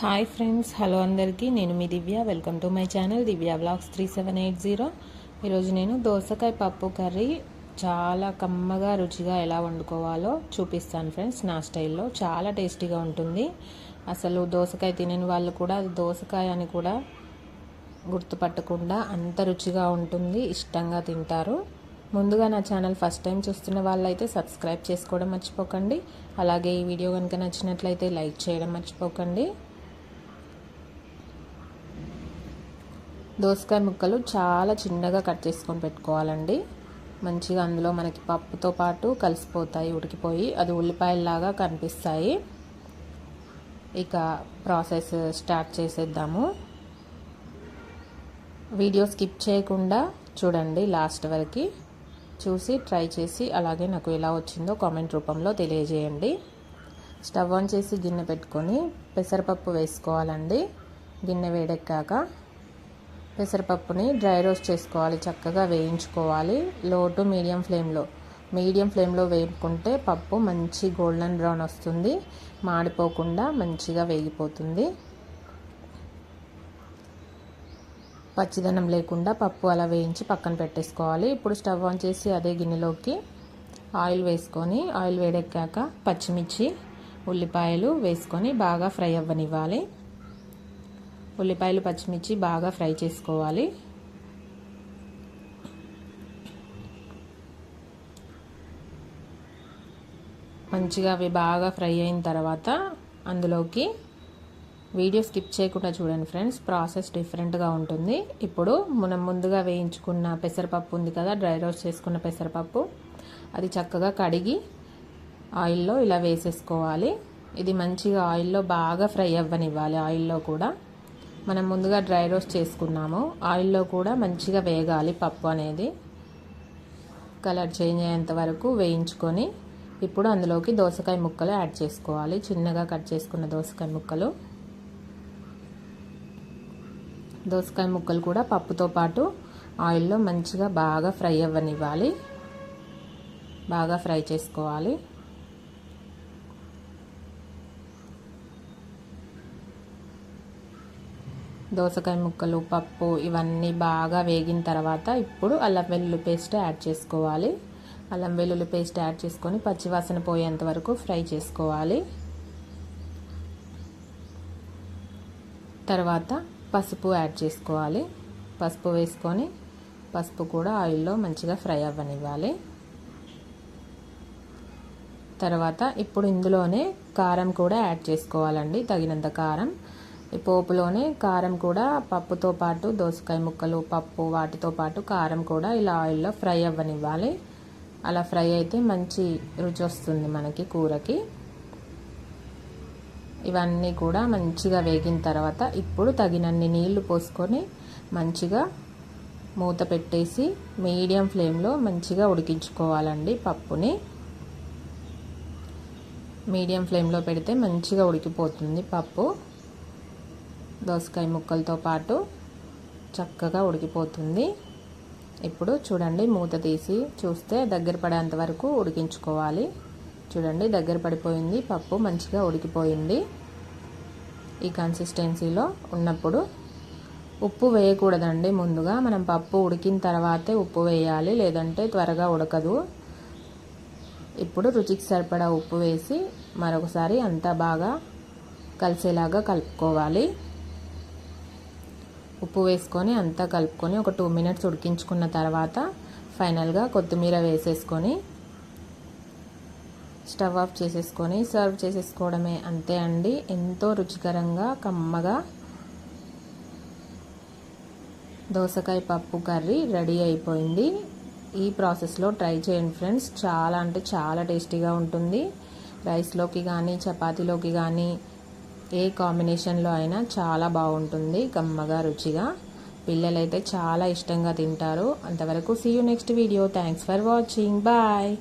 Hi friends hello అందరికీ. నేను మీ Divya. Welcome to my channel Divya blogs three seven eight zero ఈరోజు నేను దోసకాయ పప్పు కర్రీ చాలా కమ్మగా రుచిగా ఎలా వండుకోవాలో చూపిస్తాను ఫ్రెండ్స్. నా స్టైల్లో చాలా టేస్టీగా ఉంటుంది. అసలు దోసకాయ తినని వాళ్ళు కూడా అది దోసకాయ అని కూడా గుర్తుపట్టకుండా అంత రుచిగా ఉంటుంది ఇష్టంగా తింటారు. ముందుగా నా ఛానల్ ఫస్ట్ టైం చూస్తున్న వాళ్ళైతే సబ్స్క్రైబ్ చేసుకోవడం మర్చిపోకండి. అలాగే ఈ వీడియో కనుక నచ్చినట్లయితే లైక్ చేయడం మర్చిపోకండి. దోసకాయ ముక్కలు చాలా చిన్నగా కట్ చేసుకొని పెట్టుకోవాలండి. మంచిగా అందులో మనకి పప్పుతో పాటు కలిసిపోతాయి ఉడికిపోయి అది ఉల్లిపాయల్లాగా కనిపిస్తాయి. ఇక ప్రాసెస్ స్టార్ట్ చేసేద్దాము. వీడియో స్కిప్ చేయకుండా చూడండి లాస్ట్ వరకు. చూసి ట్రై చేసి అలాగే నాకు ఎలా వచ్చిందో కామెంట్ రూపంలో తెలియజేయండి. స్టవ్ ఆన్ చేసి గిన్నె పెట్టుకొని పెసరపప్పు వేసుకోవాలండి. గిన్నె వేడెక్కాక పెసరపప్పుని డ్రై రోస్ట్ చేసుకోవాలి చక్కగా వేయించుకోవాలి. లో టు మీడియం ఫ్లేమ్లో. మీడియం ఫ్లేమ్లో వేపుకుంటే పప్పు మంచి గోల్డెన్ బ్రౌన్ వస్తుంది. మాడిపోకుండా మంచిగా వేగిపోతుంది. పచ్చిదనం లేకుండా పప్పు అలా వేయించి పక్కన పెట్టేసుకోవాలి. ఇప్పుడు స్టవ్ ఆన్ చేసి అదే గిన్నెలోకి ఆయిల్ వేసుకొని ఆయిల్ వేడెక్కాక పచ్చిమిర్చి ఉల్లిపాయలు వేసుకొని బాగా ఫ్రై అవ్వనివ్వాలి. ఉల్లిపాయలు పచ్చిమిర్చి బాగా ఫ్రై చేసుకోవాలి. మంచిగా అవి బాగా ఫ్రై అయిన తర్వాత అందులోకి వీడియో స్కిప్ చేయకుండా చూడండి ఫ్రెండ్స్. ప్రాసెస్ డిఫరెంట్గా ఉంటుంది. ఇప్పుడు మనం ముందుగా వేయించుకున్న పెసరపప్పు ఉంది కదా డ్రై రోస్ట్ చేసుకున్న పెసరపప్పు. అది చక్కగా కడిగి ఆయిల్లో ఇలా వేసేసుకోవాలి. ఇది మంచిగా ఆయిల్లో బాగా ఫ్రై అవ్వనివ్వాలి ఆయిల్లో కూడా. మనం ముందుగా డ్రై రోస్ట్ చేసుకున్నాము. ఆయిల్లో కూడా మంచిగా వేగాలి పప్పు అనేది. కలర్ చేంజ్ అయ్యేంత వరకు వేయించుకొని ఇప్పుడు అందులోకి దోసకాయ ముక్కలు యాడ్ చేసుకోవాలి. చిన్నగా కట్ చేసుకున్న దోసకాయ ముక్కలు. దోసకాయ ముక్కలు కూడా పప్పుతో పాటు ఆయిల్లో మంచిగా బాగా ఫ్రై అవ్వనివ్వాలి. బాగా ఫ్రై చేసుకోవాలి. దోసకాయ ముక్కలు పప్పు ఇవన్నీ బాగా వేగిన తర్వాత ఇప్పుడు అల్లం వెల్లుల్లి పేస్ట్ యాడ్ చేసుకోవాలి. అల్లం వెల్లుల్లి పేస్ట్ యాడ్ చేసుకొని పచ్చివాసన పోయేంత వరకు ఫ్రై చేసుకోవాలి. తర్వాత పసుపు యాడ్ చేసుకోవాలి. పసుపు వేసుకొని పసుపు కూడా ఆయిల్లో మంచిగా ఫ్రై అవ్వనివ్వాలి. తర్వాత ఇప్పుడు ఇందులోనే కారం కూడా యాడ్ చేసుకోవాలండి తగినంత కారం. ఈ పోపులోనే కారం కూడా పప్పుతో పాటు దోసకాయ ముక్కలు పప్పు వాటితో పాటు కారం కూడా ఇలా ఆయిల్లో ఫ్రై అవ్వనివ్వాలి. అలా ఫ్రై అయితే మంచి రుచి వస్తుంది మనకి కూరకి. ఇవన్నీ కూడా మంచిగా వేగిన తర్వాత ఇప్పుడు తగినన్ని నీళ్ళు పోసుకొని మంచిగా మూత పెట్టేసి మీడియం ఫ్లేమ్లో మంచిగా ఉడికించుకోవాలండి పప్పుని. మీడియం ఫ్లేమ్లో పెడితే మంచిగా ఉడికిపోతుంది పప్పు. దోసకాయ ముక్కలతో పాటు చక్కగా ఉడికిపోతుంది. ఇప్పుడు చూడండి మూత తీసి చూస్తే దగ్గర పడేంత వరకు ఉడికించుకోవాలి. చూడండి దగ్గర పడిపోయింది పప్పు మంచిగా ఉడికిపోయింది. ఈ కన్సిస్టెన్సీలో ఉన్నప్పుడు ఉప్పు వేయకూడదండి. ముందుగా మనం పప్పు ఉడికిన తర్వాతే ఉప్పు వేయాలి లేదంటే త్వరగా ఉడకదు. ఇప్పుడు రుచికి సరిపడా ఉప్పు వేసి మరొకసారి అంతా బాగా కలిసేలాగా కలుపుకోవాలి. ఉప్పు వేసుకొని అంతా కలుపుకొని ఒక టూ మినిట్స్ ఉడికించుకున్న తర్వాత ఫైనల్గా కొత్తిమీర వేసేసుకొని స్టవ్ ఆఫ్ చేసేసుకొని సర్వ్ చేసేసుకోవడమే అంతే అండి. ఎంతో రుచికరంగా కమ్మగా దోసకాయ పప్పు కర్రీ రెడీ అయిపోయింది. ఈ ప్రాసెస్లో ట్రై చేయండి ఫ్రెండ్స్. చాలా అంటే చాలా టేస్టీగా ఉంటుంది. రైస్లోకి కానీ చపాతీలోకి కానీ ఏ కాంబినేషన్లో అయినా చాలా బాగుంటుంది కమ్మగా రుచిగా. పిల్లలైతే చాలా ఇష్టంగా తింటారు. అంతవరకు see you next video thanks for watching bye